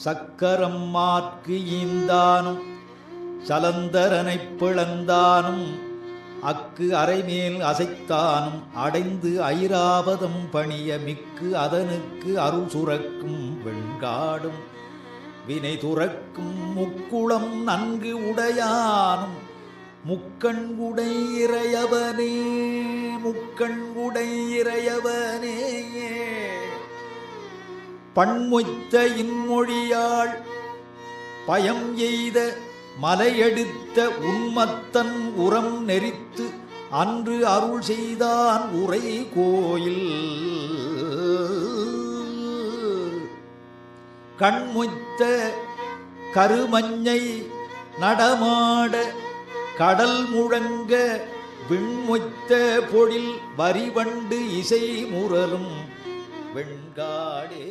சக்கரம் மாற்கு ஈந்தானும் சலந்தரனைப் பிளந்தானும் அக்கு அரைமேல் அசைத்தானும் அடைந்து ஐராவதம் பணிய மிக்கு அதனுக்கு அருள் சுரக்கும் வெண்காடும் வினை துறக்கும் முக்குளம் நன்கு உடையானும் முக்கண்குடை இறையவனே முக்கண்குடை இறையவனே. பண்மொய்த்த இன்மொழியாள் பயம் எய்த மலையெடுத்த உண்மத்தன் உரம் நெறித்து அன்று அருள் செய்தான் உரை கோயில். கண்மொய்த்த கருமஞ்சை நடமாட கடல் முழங்க விண்மொய்த்த பொழில் வரிவண்டு இசை முரலும் வெண்காடே